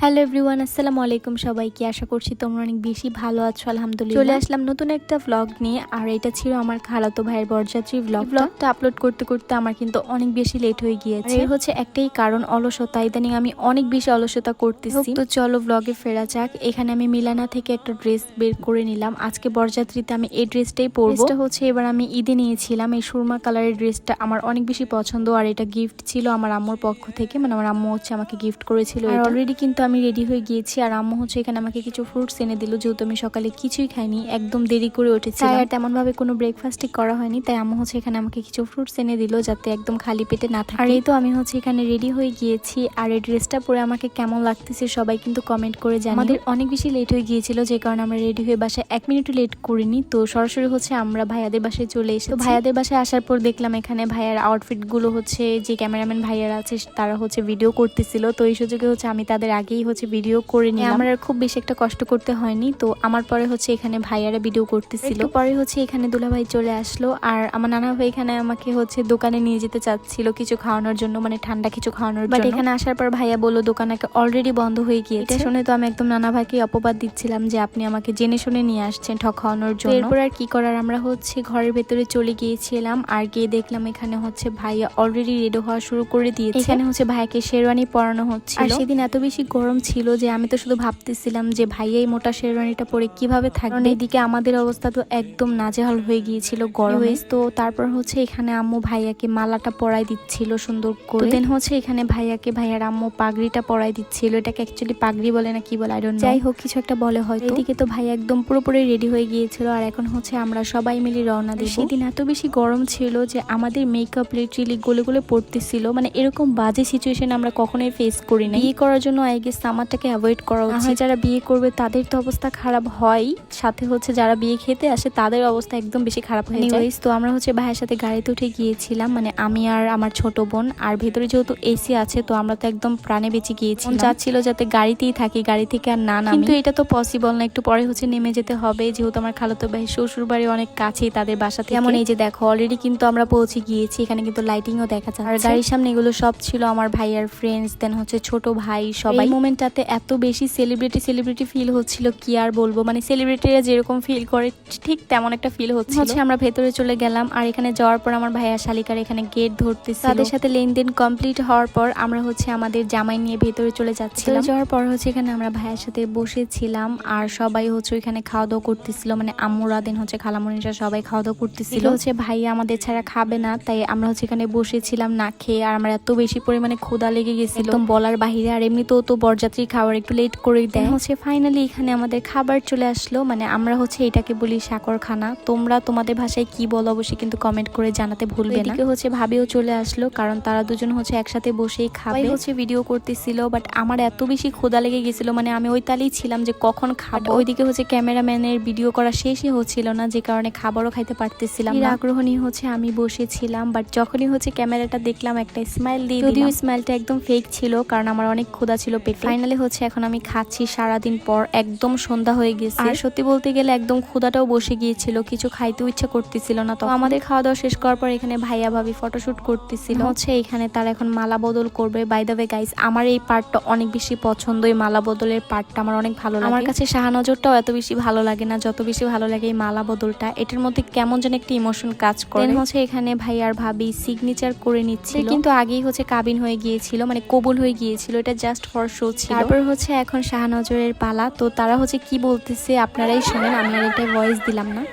Hello everyone আসসালামু আলাইকুম সবাইকে। আশা করছি তোমরা অনেক বেশি ভালো আছো আলহামদুলিল্লাহ। চলে আসলাম নতুন একটা ভ্লগ নিয়ে আর এটা ছিল আমার খালাতো ভাইয়ের বরযাত্রী ভ্লগ ভ্লগটা আপলোড করতে করতে আমার কিন্তু অনেক বেশি লেট হয়ে গিয়েছে। এর হচ্ছে একটাই কারণ অলসতা ইদানিং আমি অনেক বেশি অলসতা করতেছি। তো চলো ভ্লগে ফেরা যাক। এখানে আমি মিলানা থেকে একটা ড্রেস বের করে নিলাম। আজকে বরযাত্রীতে আমি এই ড্রেসটাই পরবো। ড্রেসটা হচ্ছে এবার আমি ঈদে নিয়েছিলাম। এই সুরমা কালারের ড্রেসটা আমার অনেক বেশি পছন্দ আর এটা গিফট ছিল আমার আম্মুর পক্ষ থেকে। মানে আমার আম্মু হচ্ছে আমাকে গিফট করেছিল অলরেডি কিন্তু আমি রেডি হয়ে গিয়েছি আর আম্মু হচ্ছে এখানে আমাকে কিছু ফ্রুটস এনে দিল যেহেতু আমি সকালে কিছুই খাইনি একদম দেরি করে উঠেছি আর তেমন ভাবে কোনো ব্রেকফাস্টই করা হয়নি তাই আম্মু হচ্ছে এখানে আমাকে কিছু ফ্রুটস এনে দিল যাতে একদম খালি পেটে না থাকে। আর এই তো আমি হচ্ছে এখানে রেডি হয়ে গিয়েছি আর এই ড্রেসটা পরে আমাকে কেমন লাগতেছে সবাই কিন্তু কমেন্ট করে জানাই আমাদের অনেক বেশি লেট হয়ে গিয়েছিল যে কারণে আমরা রেডি হয়ে বাসায় এক মিনিটও লেট করিনি তো সরাসরি হচ্ছে আমরা ভাইয়াদের বাসায় চলে এসেছি। তো ভাইয়াদের বাসায় আসার পর দেখলাম এখানে ভাইয়ার আউটফিটগুলো হচ্ছে যে ক্যামেরাম্যান ভাইয়ারা আছে তারা হচ্ছে ভিডিও করতেছিল তো এই সুযোগে হচ্ছে আমি তাদের আগেই হচ্ছে ভিডিও করে নিলাম। আমার আর খুব বেশি একটা কষ্ট করতে হয়নি। তো আমার পরে হচ্ছে এখানে ভাইয়ারা ভিডিও করতেছিল। পরে হচ্ছে এখানে দুলাভাই চলে আসলো। আর আমার নানা ভাই এখানে আমাকে হচ্ছে দোকানে নিয়ে যেতে চাচ্ছিল কিছু খাওয়ানোর জন্য মানে ঠান্ডা কিছু খাওয়ানোর জন্য। বাট এখানে আসার পর ভাইয়া বলল দোকান অলরেডি বন্ধ হয়ে গিয়েছে। এটা শুনে তো আমি একদম নানা ভাইকে অপবাদ দিচ্ছিলাম যে আপনি আমাকে জেনে শুনে নিয়ে আসছেন ঠক খাওয়ানোর জন্য। এরপর আর কি করার? আমরা হচ্ছে ঘরের ভেতরে চলে গিয়েছিলাম। আর গিয়ে দেখলাম এখানে হচ্ছে ভাইয়া অলরেডি রেডি হওয়া শুরু করে দিয়েছে। এখানে হচ্ছে ভাইয়াকে শেরওয়ানি পরানো হচ্ছে আর সেদিন এত বেশি গরম ছিল যে আমি তো শুধু ভাবতেছিলাম যে ভাইয়া এই মোটা শেরওয়ানিটা পরে কীভাবে থাকবে? এদিকে আমাদের অবস্থা তো একদম নাজেহাল হয়ে গিয়েছিল গরমে। তো তারপর হচ্ছে এখানে আম্মু ভাইয়াকে মালাটা পরাই দিচ্ছিল সুন্দর করে। দেন হচ্ছে এখানে ভাইয়াকে ভাইয়ার আম্মু পাগড়িটা পরাই দিচ্ছিল। এটাকে অ্যাকচুয়ালি পাগড়ি বলে না কি বলে আই ডোন্ট যাই হোক কিছু একটা বলে হয়তো। এদিকে তো ভাই একদম পুরোপুরি রেডি হয়ে গিয়েছিল আর এখন হচ্ছে আমরা সবাই মিলে রওনা দিই সেদিন এত বেশি গরম ছিল যে আমাদের মেকআপ লিটারেলি গলে গলে পড়তেছিল মানে এরকম বাজে সিচুয়েশন আমরা কখনোই ফেস করি না বিয়ে করার জন্য আই গেস সামারটাকে অ্যাভয়েড করা উচিত। যারা বিয়ে করবে তাদের তো অবস্থা খারাপ হয়। সাথে হচ্ছে যারা বিয়ে খেতে আসে তাদের অবস্থা একদম বেশি খারাপ হয়ে যায়। তো আমরা হচ্ছে ভাইয়ের সাথে গাড়িতে উঠে গিয়েছিলাম। মানে আমি আর আমার ছোট বোন আর ভেতরে যেহেতু এসি আছে তো আমরা তো একদম প্রাণে বেঁচে গিয়েছিলাম। চাচ্ছিল যাতে গাড়িতেই থাকি গাড়ি থেকে আর না কিন্তু এটা তো পসিবল না একটু পরে হচ্ছে নেমে যেতে হবে। যেহেতু আমার খালাতো ভাই শ্বশুর বাড়ি অনেক কাছেই তাদের বাসা থেকে। এমন এই যে দেখো অলরেডি কিন্তু আমরা পৌঁছে গিয়েছি এখানে কিন্তু লাইটিংও দেখা যায় আর গাড়ির সামনে এগুলো সব ছিল আমার ভাইয়ার ফ্রেন্ডস দেন হচ্ছে ছোট ভাই সবাই। মোমেন্টটাতে এত বেশি সেলিব্রিটি সেলিব্রিটি ফিল হচ্ছিল কি আর বলব? মানে সেলিব্রিটিরা যেরকম ফিল করে ঠিক তেমন একটা ফিল হচ্ছে হচ্ছে আমরা ভেতরে চলে গেলাম আর এখানে যাওয়ার পর আমার ভাইয়া শালিকার এখানে গেট ধরতেছে তাদের সাথে লেনদেন কমপ্লিট হওয়ার পর আমরা হচ্ছে আমাদের জামাই নিয়ে ভেতরে চলে যাচ্ছিলাম। যাওয়ার পর হচ্ছে এখানে আমরা ভাইয়ের সাথে বসেছিলাম আর সবাই হচ্ছে ওইখানে খাওয়া দাওয়া করতেছিল। মানে আম্মুরা দিন হচ্ছে খালামনিরা সবাই খাওয়া দাওয়া করতেছিল হচ্ছে ভাইয়া আমাদের ছাড়া খাবে না তাই আমরা হচ্ছে এখানে বসেছিলাম না খেয়ে আর আমার এত বেশি পরিমাণে ক্ষুদা লেগে গেছিল। বলার বাহিরে আর এমনিতেও তো বরযাত্রী খাবার একটু লেট করে দেয়। হচ্ছে ফাইনালি এখানে আমাদের খাবার চলে আসলো। মানে আমরা হচ্ছে এটাকে বলি সাকর খানা তোমরা তোমাদের ভাষায় কি বলো অবশ্যই কিন্তু কমেন্ট করে জানাতে ভুলবে না। এদিকে হচ্ছে ভাবিও চলে আসলো কারণ তারা দুজন হচ্ছে একসাথে বসেই খাবে। হচ্ছে ভিডিও করতেছিল বাট আমার এত বেশি ক্ষুদা লেগে গেছিল মানে আমি ওই তালেই ছিলাম যে কখন খাব। ওইদিকে হচ্ছে ক্যামেরাম্যানের ভিডিও করা শেষই হচ্ছিল না যে কারণে খাবারও খাইতে পারতেছিলাম আগ্রহ নিয়ে হচ্ছে আমি বসেছিলাম বাট যখনই হচ্ছে ক্যামেরাটা দেখলাম একটা স্মাইল দিয়ে যদিও স্মাইলটা একদম ফেক ছিল কারণ আমার অনেক ক্ষুদা ছিল পেট। ফাইনালি হচ্ছে এখন আমি খাচ্ছি সারাদিন পর একদম সন্ধ্যা হয়ে গেছে। আর সত্যি বলতে গেলে একদম ক্ষুদাটাও বসে গিয়েছিল কিছু খাইতেও ইচ্ছা করতেছিল না। তো আমাদের খাওয়া দাওয়া শেষ করার পর এখানে ভাইয়া ভাবি ফটোশুট করতেছিল। হচ্ছে এখানে তারা এখন মালা বদল করবে। বাই দ্য ওয়ে গাইস আমার এই পার্টটা অনেক বেশি পছন্দ এই মালা বদলের পার্টটা আমার অনেক ভালো লাগে। আমার কাছে শাহানজরটাও এত বেশি ভালো লাগে না যত বেশি ভালো লাগে এই মালা বদলটা। এটার মধ্যে কেমন যেন একটা ইমোশন কাজ করে। হচ্ছে এখানে ভাই আর ভাবি সিগনেচার করে নিচ্ছে কিন্তু আগেই হচ্ছে কাবিন হয়ে গিয়েছিল মানে কবুল হয়ে গিয়েছিল। এটা জাস্ট ফর শো ছিল। তারপর হচ্ছে এখন শাহানজরের পালা। তো তারা হচ্ছে কি বলতেছে আপনারাই শোনেন আপনারা এটা ভয়েস দিলাম না।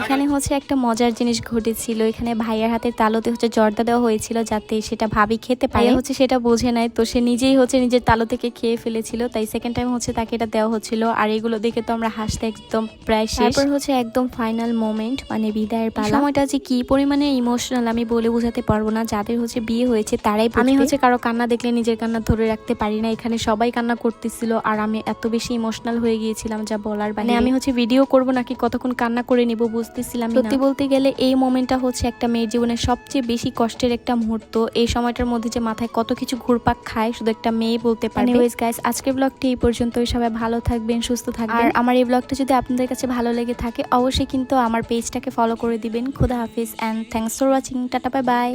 এখানে হচ্ছে একটা মজার জিনিস ঘটেছিল। এখানে ভাইয়ার হাতে তালোতে হচ্ছে জর্দা দেওয়া হয়েছিল যাতে সেটা ভাবি খেতে পারে। হচ্ছে সেটা বোঝে নাই তো সে নিজেই হচ্ছে নিজের তালো থেকে খেয়ে ফেলেছিল। তাই সেকেন্ড টাইম হচ্ছে তাকে এটা দেওয়া হচ্ছিল। আর এগুলো দেখে তো আমরা হাসতে একদম প্রায় শেষ। তারপর হচ্ছে একদম ফাইনাল মোমেন্ট মানে বিদায়ের পালা। সময়টা যে কি পরিমাণে ইমোশনাল আমি বলে বোঝাতে পারব না। যাদের হচ্ছে বিয়ে হয়েছে তারাই আমি হচ্ছে কারও কান্না দেখলে নিজের কান্না ধরে রাখতে পারি না। এখানে সবাই কান্না করতেছিল। আর আমি এত বেশি ইমোশনাল হয়ে গিয়েছিলাম যা বলার বাইরে। আমি হচ্ছে ভিডিও করব নাকি কতক্ষণ কান্না করে নিব বুঝতেছিলাম সত্যি বলতে গেলে এই মোমেন্টটা হচ্ছে একটা মেয়ের জীবনের সবচেয়ে বেশি কষ্টের একটা মুহূর্ত। এই সময়টার মধ্যে যে মাথায় কত কিছু ঘুরপাক খায় শুধু একটা মেয়ে বলতে পারে ওয়েজ গাইস আজকের ব্লগটি এই পর্যন্তই। সবাই ভালো থাকবেন সুস্থ থাকবেন। আর আমার এই ব্লগটা যদি আপনাদের কাছে ভালো লেগে থাকে অবশ্যই কিন্তু আমার পেজটাকে ফলো করে দিবেন। খুদা হাফিজ and thanks for watching tata bye bye